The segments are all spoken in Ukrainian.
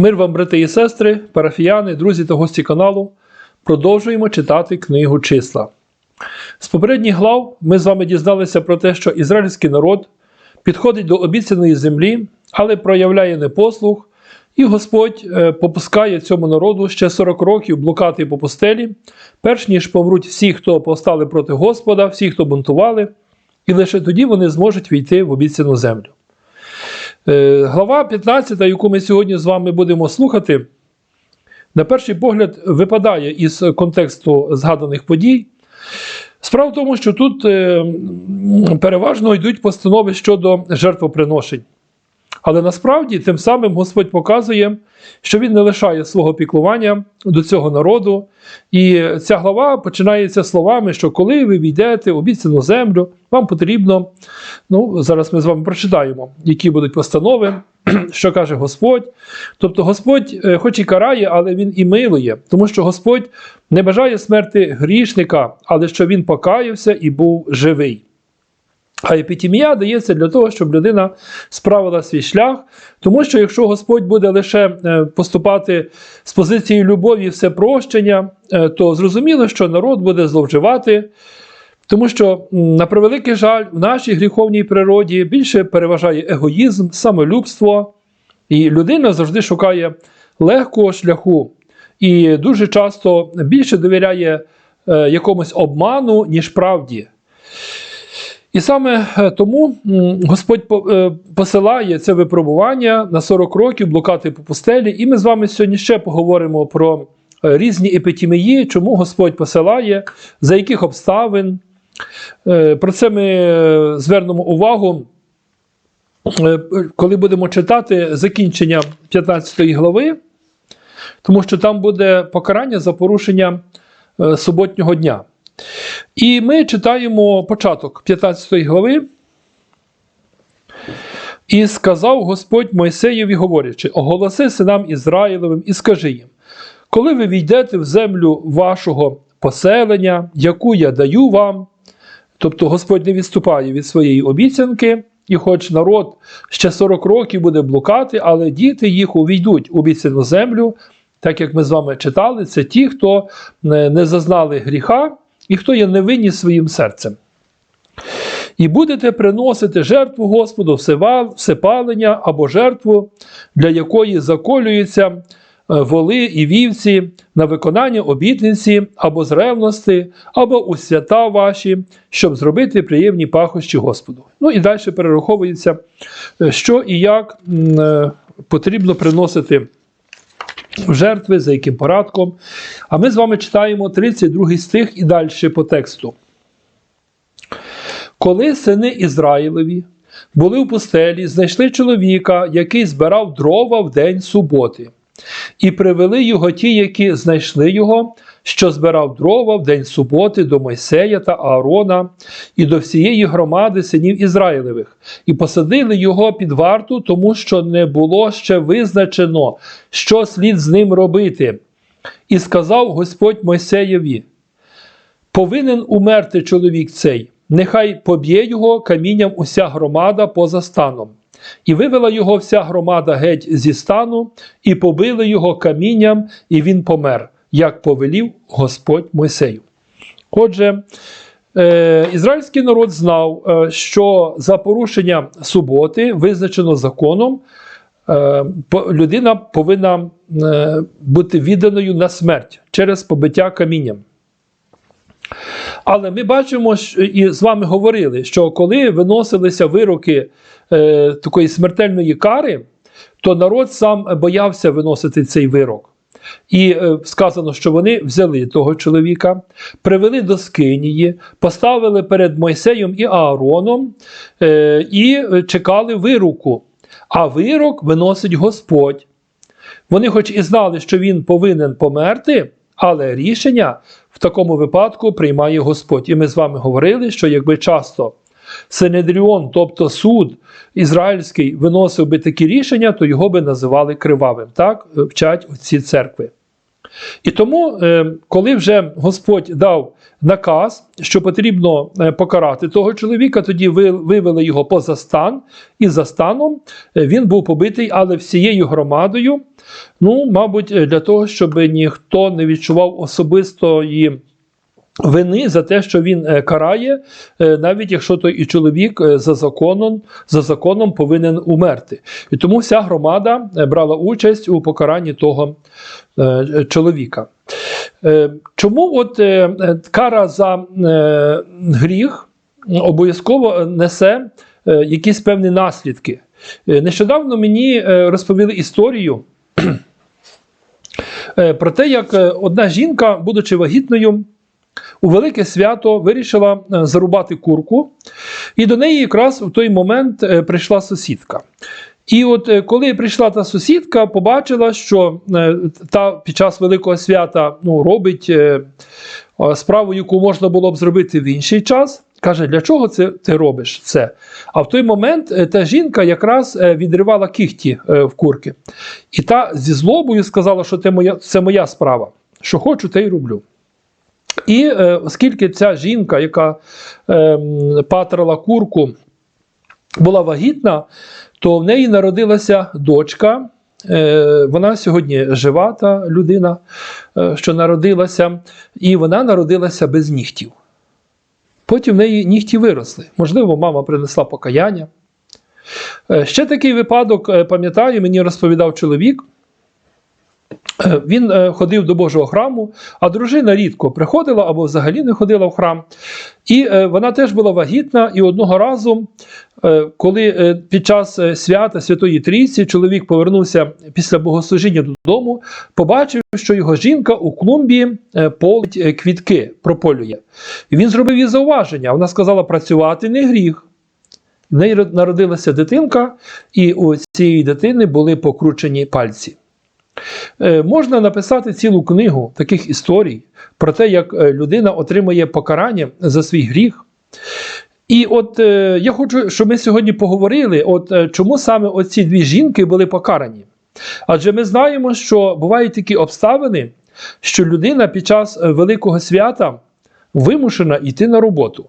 Мир вам, брати і сестри, парафіяни, друзі та гості каналу. Продовжуємо читати книгу числа. З попередніх глав ми з вами дізналися про те, що ізраїльський народ підходить до обіцяної землі, але проявляє непослух, і Господь е, попускає цьому народу ще 40 років блукати по пустелі, перш ніж помруть всі, хто повстали проти Господа, всі, хто бунтували, і лише тоді вони зможуть війти в обіцяну землю. Е, Глава 15, яку ми сьогодні з вами будемо слухати, на перший погляд випадає із контексту згаданих подій. Справа в тому, що тут е, переважно йдуть постанови щодо жертвоприношень. Але насправді тим самим Господь показує, що Він не лишає свого піклування до цього народу. І ця глава починається словами, що коли ви війдете в обіцяну землю, вам потрібно, ну зараз ми з вами прочитаємо, які будуть постанови, що каже Господь. Тобто Господь, е, хоч і карає, але Він і милує, тому що Господь не бажає смерти грішника, але що він покаявся і був живий. А епітімія дається для того, щоб людина справила свій шлях, тому що якщо Господь буде лише е, поступати з позиції любові і всепрощення, е, то зрозуміло, що народ буде зловживати, тому що, на превеликий жаль, в нашій гріховній природі більше переважає егоїзм, самолюбство, і людина завжди шукає легкого шляху і дуже часто більше довіряє е, якомусь обману, ніж правді. І саме е, тому Господь е, посилає це випробування на 40 років блукати по пустелі. І ми з вами сьогодні ще поговоримо про е, різні епітімії, чому Господь посилає, за яких обставин. Про це ми звернемо увагу, коли будемо читати закінчення 15 глави, тому що там буде покарання за порушення суботнього дня. І ми читаємо початок 15 глави. І сказав Господь Мойсеєві, говорячи: оголоси синам Ізраїлевим і скажи їм: коли ви війдете в землю вашого поселення, яку я даю вам, тобто Господь не відступає від своєї обіцянки, і хоч народ ще 40 років буде блукати, але діти їх увійдуть у обіцяну землю, так як ми з вами читали, це ті, хто не не зазнали гріха і хто є невинні своїм серцем. І будете приносити жертву Господу всепалення або жертву, для якої заколюються е, воли і вівці на виконання обітниці або з ревності, або у свята ваші, щоб зробити приємні пахощі Господу. Ну і далі перераховується, е, що і як е, потрібно приносити жертви, за яким порядком. А ми з вами читаємо 32 стих і далі по тексту. Коли сини Ізраїлеві були в пустелі, знайшли чоловіка, який збирав дрова в день суботи, і привели його ті, які знайшли його, що збирав дрова в день суботи до Мойсея та Аарона і до всієї громади синів Ізраїлевих, і посадили його під варту, тому що не було ще визначено, що слід з ним робити. І сказав Господь Мойсеєві: повинен умерти чоловік цей, нехай поб'є його камінням уся громада поза станом. І вивела його вся громада геть зі стану, і побили його камінням, і він помер, як повелів Господь Мойсею. Отже, е, ізраїльський народ знав, е, що за порушення суботи, визначено законом, е, людина повинна бути відданою на смерть через побиття камінням. Але ми бачимо і з вами говорили, що коли виносилися вироки такої смертельної кари, то народ сам боявся виносити цей вирок. І е, сказано, що вони взяли того чоловіка, привели до Скинії, поставили перед Мойсеєм і Аароном е, і е, чекали вироку. А вирок виносить Господь. Вони, хоч і знали, що він повинен померти, але рішення в такому випадку приймає Господь. І ми з вами говорили, що якби часто Синедріон, тобто суд ізраїльський, виносив би такі рішення, то його би називали кривавим. Так вчать ці церкви. І тому, е, коли вже Господь дав наказ, що потрібно е, покарати того чоловіка, тоді ви- вивели його поза стан, і за станом е, він був побитий, але всією громадою. Ну, мабуть, е, для того, щоб ніхто не відчував особистої вини за те, що він е, карає, е, навіть якщо той і чоловік е, за законом, за законом повинен умерти. І тому вся громада брала участь у покаранні того чоловіка. Чому от кара за гріх обов'язково несе якісь певні наслідки? Нещодавно мені розповіли історію про те, як одна жінка, будучи вагітною, у велике свято вирішила е, зарубати курку, і до неї якраз у той момент е, прийшла сусідка. І от е, коли прийшла та сусідка, побачила, що та під час великого свята ну, робить справу, яку можна було б зробити в інший час. Каже, для чого це ти робиш це? А в той момент та жінка якраз відривала кіхті в курки. І та зі злобою сказала, що це моя, це моя справа. Що хочу, те й роблю. І е, оскільки ця жінка, яка е, патрила курку, була вагітна, то в неї народилася дочка. Е, Вона сьогодні жива, та людина, е, що народилася, і вона народилася без нігтів. Потім в неї нігті виросли. Можливо, мама принесла покаяння. Ще такий випадок, пам'ятаю, мені розповідав чоловік. Е, Він е, ходив до Божого храму, а дружина рідко приходила або взагалі не ходила в храм. І е, вона теж була вагітна. І одного разу, коли під час свята Святої Трійці чоловік повернувся після богослужіння додому, побачив, що його жінка у клумбі полить квітки, прополює. І він зробив їй зауваження. Вона сказала: працювати не гріх. В неї народилася дитинка, і у цієї дитини були покручені пальці. Е, Можна написати цілу книгу таких історій про те, як е, людина отримує покарання за свій гріх. І от е, я хочу, щоб ми сьогодні поговорили, от чому саме оці дві жінки були покарані. Адже ми знаємо, що бувають такі обставини, що людина під час Великого свята вимушена йти на роботу.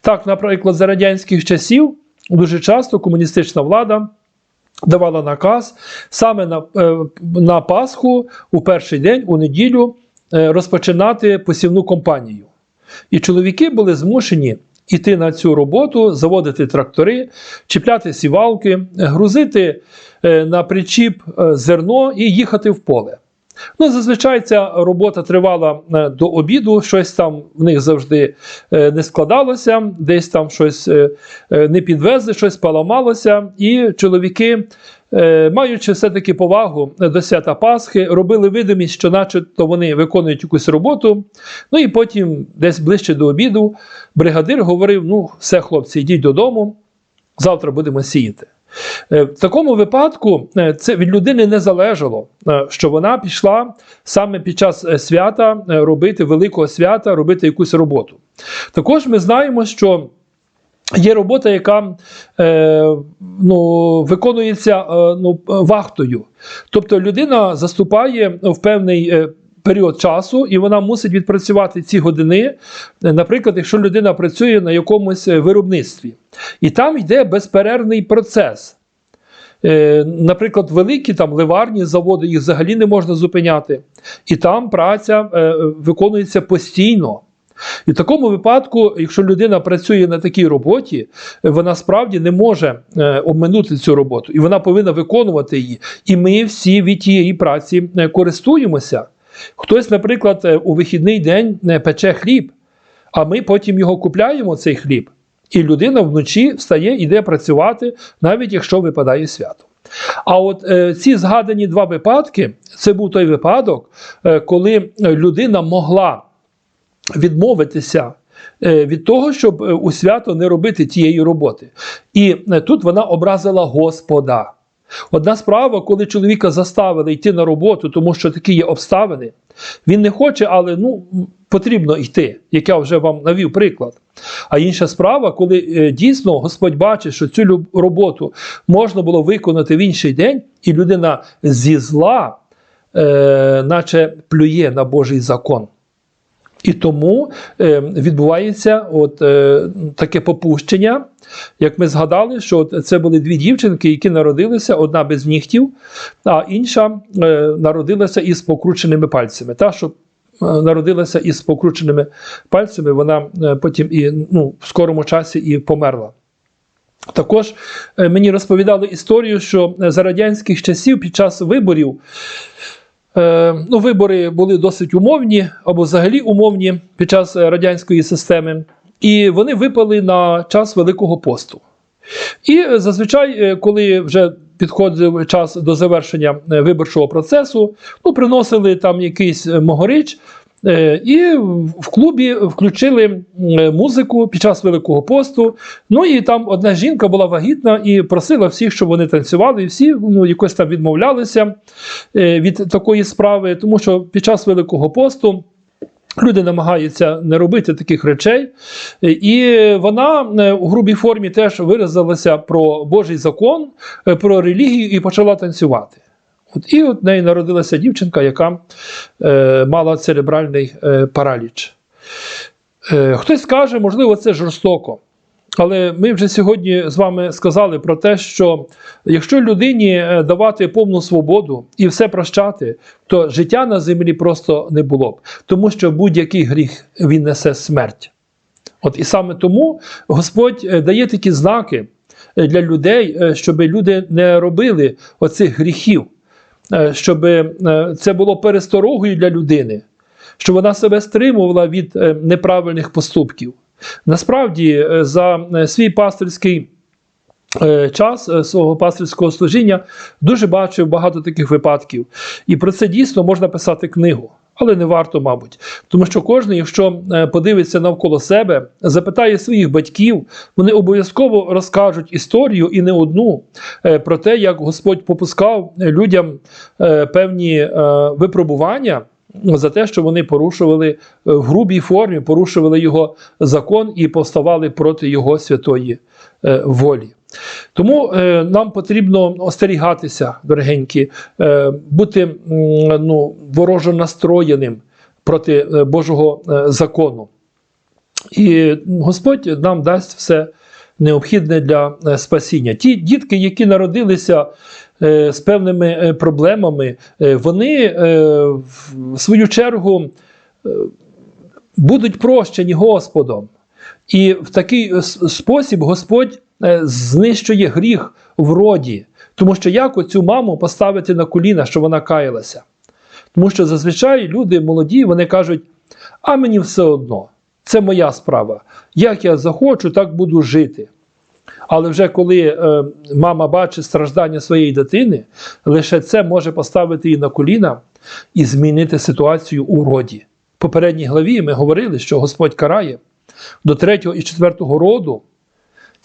Так, наприклад, за радянських часів дуже часто комуністична влада давала наказ саме на, е, на Пасху у перший день, у неділю, е, розпочинати посівну компанію. І чоловіки були змушені йти на цю роботу, заводити трактори, чіпляти сівалки, грузити е, на причіп зерно і їхати в поле. Ну, зазвичай ця робота тривала е, до обіду, щось там в них завжди е, не складалося, десь там щось е, не підвезли, щось поламалося, і чоловіки, маючи все-таки повагу до свята Пасхи, робили видимість, що начебто вони виконують якусь роботу. Ну і потім, десь ближче до обіду, бригадир говорив: ну, все, хлопці, йдіть додому, завтра будемо сіяти. Е, В такому випадку е, це від людини не залежало, е, що вона пішла саме під час свята робити великого свята, робити якусь роботу. Також ми знаємо, що є робота, яка ну, виконується ну, вахтою. Тобто людина заступає в певний. Період часу, і вона мусить відпрацювати ці години. Е, Наприклад, якщо людина працює на якомусь е, виробництві, і там йде безперервний процес. Е, Наприклад, великі там ливарні заводи, їх взагалі не можна зупиняти. І там праця виконується постійно. І в такому випадку, якщо людина працює на такій роботі, вона справді не може обминути цю роботу, і вона повинна виконувати її. І ми всі від тієї праці користуємося. Хтось, наприклад, е, у вихідний день е, пече хліб, а ми потім його купляємо, цей хліб. І людина вночі встає, іде працювати, навіть якщо випадає свято. А от е, ці згадані два випадки це був той випадок, е, коли людина могла відмовитися е, від того, щоб е, у свято не робити тієї роботи. І е, тут вона образила Господа. Одна справа, коли чоловіка заставили йти на роботу, тому що такі є обставини, він не хоче, але ну, потрібно йти, як я вже вам навів приклад. А інша справа, коли е, дійсно Господь бачить, що цю роботу можна було виконати в інший день, і людина зі зла е, наче плює на Божий закон. І тому е, відбувається от, е, таке попущення. Як ми згадали, що от це були дві дівчинки, які народилися, одна без нігтів, а інша е, народилася із покрученими пальцями. Та, що е, народилася із покрученими пальцями, вона е, потім і ну, в скорому часі і померла. Також е, мені розповідали історію, що е, за радянських часів під час виборів ну, вибори були досить умовні або взагалі умовні під час е, радянської системи, і вони випали на час Великого посту. І е, зазвичай, е, коли вже підходив час до завершення е, виборчого процесу, ну, приносили там якийсь е, могорич. Е, І в клубі включили музику під час Великого посту. Ну і там одна жінка була вагітна і просила всіх, щоб вони танцювали. І всі ну, якось там відмовлялися е, від такої справи, тому що під час Великого посту. Люди намагаються не робити таких речей, Е, і вона у грубій формі теж виразилася про Божий закон, про релігію і почала танцювати. От, і от неї народилася дівчинка, яка е, мала церебральний е, параліч. Е, хтось скаже, можливо, це жорстоко. Але ми вже сьогодні з вами сказали про те, що якщо людині е, давати повну свободу і все прощати, то життя на землі просто не було б, тому що будь-який гріх він несе смерть. От і саме тому Господь е, дає такі знаки е, для людей, щоб люди не робили оцих гріхів, щоб е, це було пересторогою для людини, щоб вона себе стримувала від е, неправильних поступків. Насправді, е, за е, свій пастирський е, час е, свого пастирського служіння дуже бачив багато таких випадків. І про це дійсно можна писати книгу. Але не варто, мабуть. Тому що кожен, якщо е, подивиться навколо себе, запитає своїх батьків, вони обов'язково розкажуть історію і не одну е, про те, як Господь попускав людям е, певні випробування за те, що вони порушували в грубій формі, порушували його закон і повставали проти його святої волі. Тому е, нам потрібно остерігатися, дорогенькі, е, бути м, ну, ворожо настроєним проти е, Божого е, закону. І Господь нам дасть все необхідне для е, спасіння. Ті дітки, які народилися е, з певними е, проблемами, е, вони е, в свою чергу е, будуть прощені Господом. І в такий спосіб Господь знищує гріх в роді. Тому що як оцю маму поставити на коліна, що вона каялася? Тому що зазвичай люди молоді, вони кажуть, а мені все одно, це моя справа. Як я захочу, так буду жити. Але вже коли е, мама бачить страждання своєї дитини, лише це може поставити її на коліна і змінити ситуацію у роді. В попередній главі ми говорили, що Господь карає до третього і четвертого роду.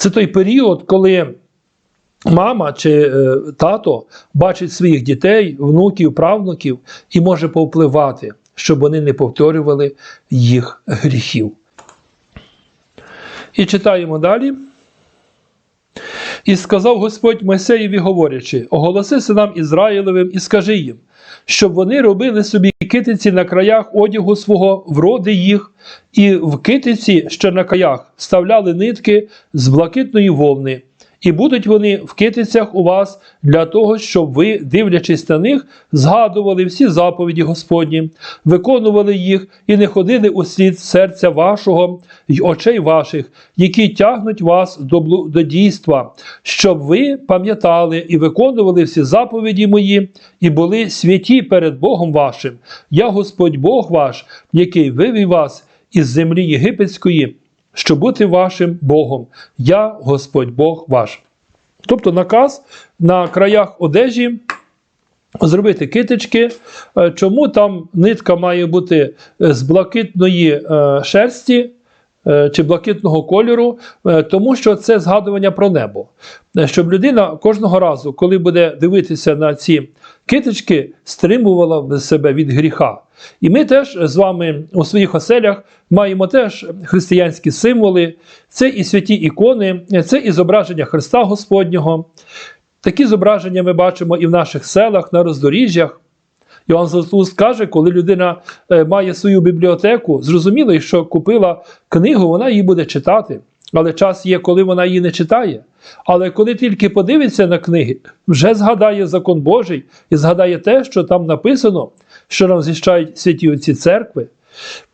Це той період, коли мама чи е, тато бачить своїх дітей, внуків, правнуків і може повпливати, щоб вони не повторювали їх гріхів. І читаємо далі. І сказав Господь Мойсеєві, говорячи: оголоси синам Ізраїлевим і скажи їм, щоб вони робили собі китиці на краях одягу свого, вроди їх, і в китиці, що на краях, вставляли нитки з блакитної вовни. І будуть вони в китицях у вас для того, щоб ви, дивлячись на них, згадували всі заповіді Господні, виконували їх і не ходили у слід серця вашого й очей ваших, які тягнуть вас до, до дійства, щоб ви пам'ятали і виконували всі заповіді мої, і були святі перед Богом вашим. Я Господь Бог ваш, який вивів вас із землі єгипетської щоб бути вашим Богом. Я Господь Бог ваш. Тобто наказ на краях одежі зробити китички. Е, Чому там нитка має бути е, з блакитної е, шерсті? Чи блакитного кольору, тому що це згадування про небо. Щоб людина кожного разу, коли буде дивитися на ці китички, стримувала себе від гріха. І ми теж з вами у своїх оселях маємо теж християнські символи, це і святі ікони, це і зображення Христа Господнього. Такі зображення ми бачимо і в наших селах, на роздоріжжях. Іван Златоуст каже, коли людина е, має свою бібліотеку, зрозуміло, що купила книгу, вона її буде читати. Але час є, коли вона її не читає. Але коли тільки подивиться на книги, вже згадає закон Божий і згадає те, що там написано, що нам зіщають святі отці церкви.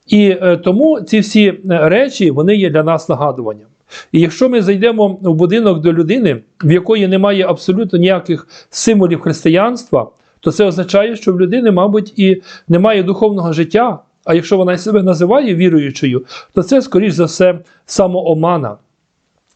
І е, тому ці всі е, речі вони є для нас нагадуванням. І якщо ми зайдемо в будинок до людини, в якої немає абсолютно ніяких символів християнства, то це означає, що в людини, мабуть, і немає духовного життя. А якщо вона себе називає віруючою, то це, скоріш за все, самоомана.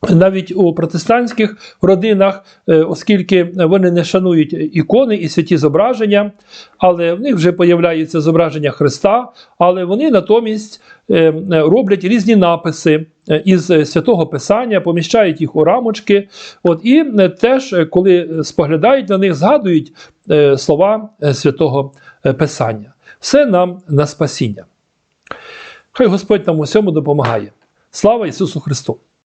Навіть у протестантських родинах, е, оскільки вони не шанують ікони і святі зображення, але в них вже появляється зображення Христа, але вони натомість е, роблять різні написи е, із святого Писання, поміщають їх у рамочки. От, і е, теж, е, коли споглядають на них, згадують е, слова е, святого е, Писання. Все нам на спасіння. Хай Господь нам усьому допомагає. Слава Ісусу Христу!